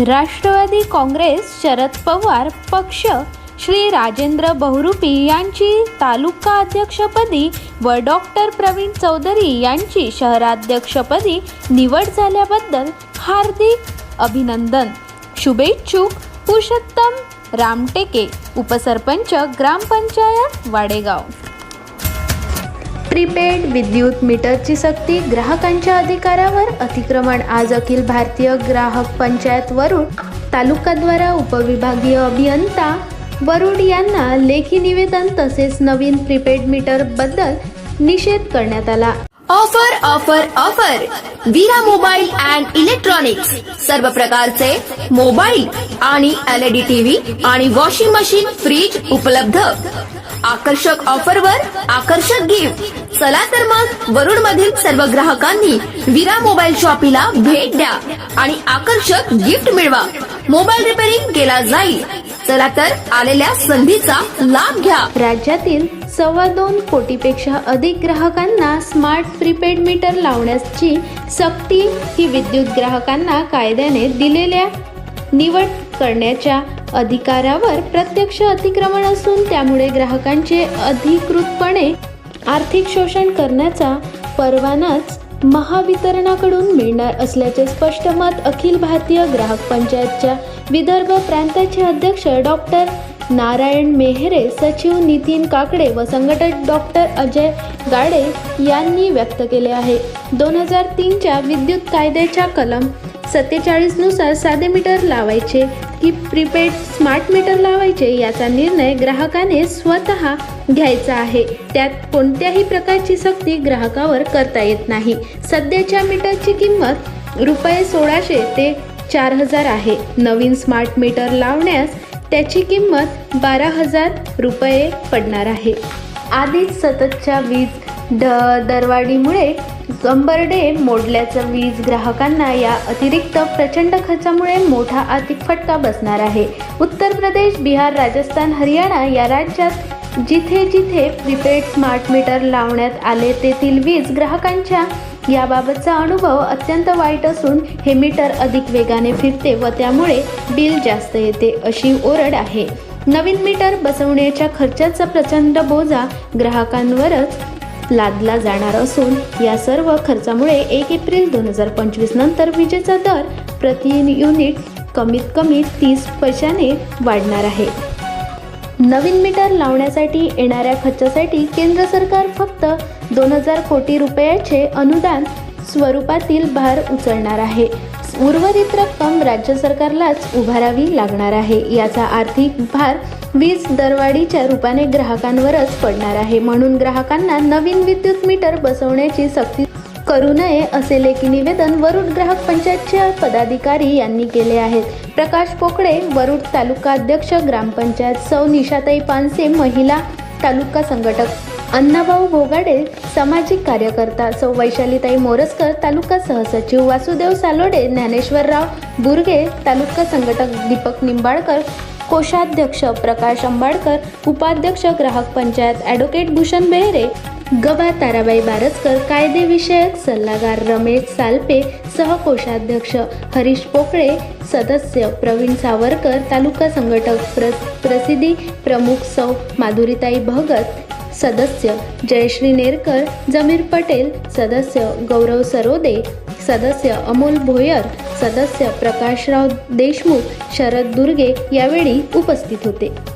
राष्ट्रवादी काँग्रेस शरद पवार पक्ष श्री राजेंद्र बहुरूपी यांची तालुका अध्यक्षपदी व डॉक्टर प्रवीण चौधरी यांची शहराध्यक्षपदी निवड झाल्याबद्दल हार्दिक अभिनंदन. शुभेच्छुक पुरुषोत्तम रामटेके उपसरपंच ग्रामपंचायत वाडेगाव. प्रीपेड विद्युत मीटरची सक्ती ग्राहकांच्या अधिकारावर अतिक्रमण. आज अखिल भारतीय ग्राहक पंचायत वरुड तालुकाद्वारा उपविभागीय अभियंता वरुड यांना लेखी निवेदन तसेच नवीन प्रीपेड मीटरबद्दल निषेध करण्यात आला. Offer offer offer. Veera mobile and electronics. सर्व प्रकारचे मोबाईल आणि एलईडी टीव्ही आणि वॉशिंग मशीन फ्रीज उपलब्ध. आकर्षक ऑफरवर आकर्षक गिफ्ट. चला तर मग वरुड मधील सर्व ग्राहकांनी विरा मोबाईल शॉपीला भेट द्या आणि आकर्षक गिफ्ट मिळवा. मोबाईल रिपेअरिंग केला जाईल. चला तर आलेल्या संधीचा लाभ घ्या. राज्यातील सव्वा दोन कोटीपेक्षा अधिक ग्राहकांना स्मार्ट प्रीपेड मीटर लावण्याची सक्ती ही विद्युत ग्राहकांना कायद्याने दिलेल्या निवड करण्याच्या अधिकारावर प्रत्यक्ष अतिक्रमण असून त्यामुळे ग्राहकांचे अधिकृतपणे आर्थिक शोषण करण्याचा परवानाच महावितरणाकडून मिळणार असल्याचे स्पष्ट मत अखिल भारतीय ग्राहक पंचायतच्या विदर्भ प्रांताचे अध्यक्ष डॉक्टर नारायण मेहरे सचिव नितीन काकडे व संघटक डॉक्टर अजय गाडे यांनी व्यक्त केले आहे. दोन हजार तीनच्या विद्युत कायद्याच्या कलम सत्तेचाळीसनुसार साधे मीटर लावायचे. की प्रीपेड स्मार्ट मीटर लावायचे याचा निर्णय ग्राहकाने स्वतः घ्यायचा आहे. त्यात कोणत्याही प्रकारची सक्ती ग्राहकावर करता येत नाही. सध्याच्या मीटरची किंमत रुपये सोळाशे ते चार हजार आहे. नवीन स्मार्ट मीटर लावण्यास त्याची किंमत बारा हजार रुपये पडणार आहे. आधीच सततच्या वीज द दरवाढीमुळे कंबरडे मोडल्याचं वीज ग्राहकांना या अतिरिक्त प्रचंड खर्चामुळे मोठा आर्थिक फटका बसणार आहे. उत्तर प्रदेश बिहार राजस्थान हरियाणा या राज्यात जिथे जिथे प्रीपेड स्मार्ट मीटर लावण्यात आले तेथील वीज ग्राहकांच्या याबाबतचा अनुभव अत्यंत वाईट असून हे मीटर अधिक वेगाने फिरते व त्यामुळे बिल जास्त येते अशी ओरड आहे. नवीन मीटर बसवण्याच्या खर्चाचा प्रचंड बोजा ग्राहकांवरच लादला जाणार असून या सर्व खर्चामुळे एक एप्रिल दोन हजार पंचवीस नंतर विजेचा दर प्रति युनिट कमीत कमी तीस पैशाने वाढणार आहे. नवीन मीटर लावण्यासाठी येणाऱ्या खर्चासाठी केंद्र सरकार फक्त दोन हजार कोटी रुपयाचे अनुदान स्वरूपातील भार उचलणार आहे. उर्वरित रक्कम राज्य सरकारलाच उभारावी लागणार आहे. याचा आर्थिक भार वीज दरवाढीच्या रूपाने ग्राहकांवरच पडणार आहे. म्हणून ग्राहकांना नवीन विद्युत मीटर बसवण्याची सक्ती करू नये असे लेखी निवेदन वरुड ग्राहक पंचायतच्या पदाधिकारी यांनी केले आहेत प्रकाश पोकळे वरुड तालुका अध्यक्ष ग्रामपंचायत सौ निशाताई पानसे महिला तालुका संघटक अण्णाभाऊ भोगाडे सामाजिक कार्यकर्ता सौ वैशालीताई मोरसकर तालुका सहसचिव वासुदेव सालोडे ज्ञानेश्वरराव बुर्गे तालुका संघटक दीपक निंबाळकर कोषाध्यक्ष प्रकाश अंबाडकर उपाध्यक्ष ग्राहक पंचायत ॲडव्होकेट भूषण बेहरे गबा ताराबाई बारसकर कायदेविषयक सल्लागार रमेश सालपे सहकोषाध्यक्ष हरीश पोकळे सदस्य प्रवीण सावरकर तालुका संघटक प्र प्रसिद्धी प्रमुख सौ माधुरीताई भगत सदस्य जयश्री नेरकर जमीर पटेल सदस्य गौरव सरोदे सदस्य अमोल भोयर सदस्य प्रकाशराव देशमुख शरद दुर्गे यावेळी उपस्थित होते.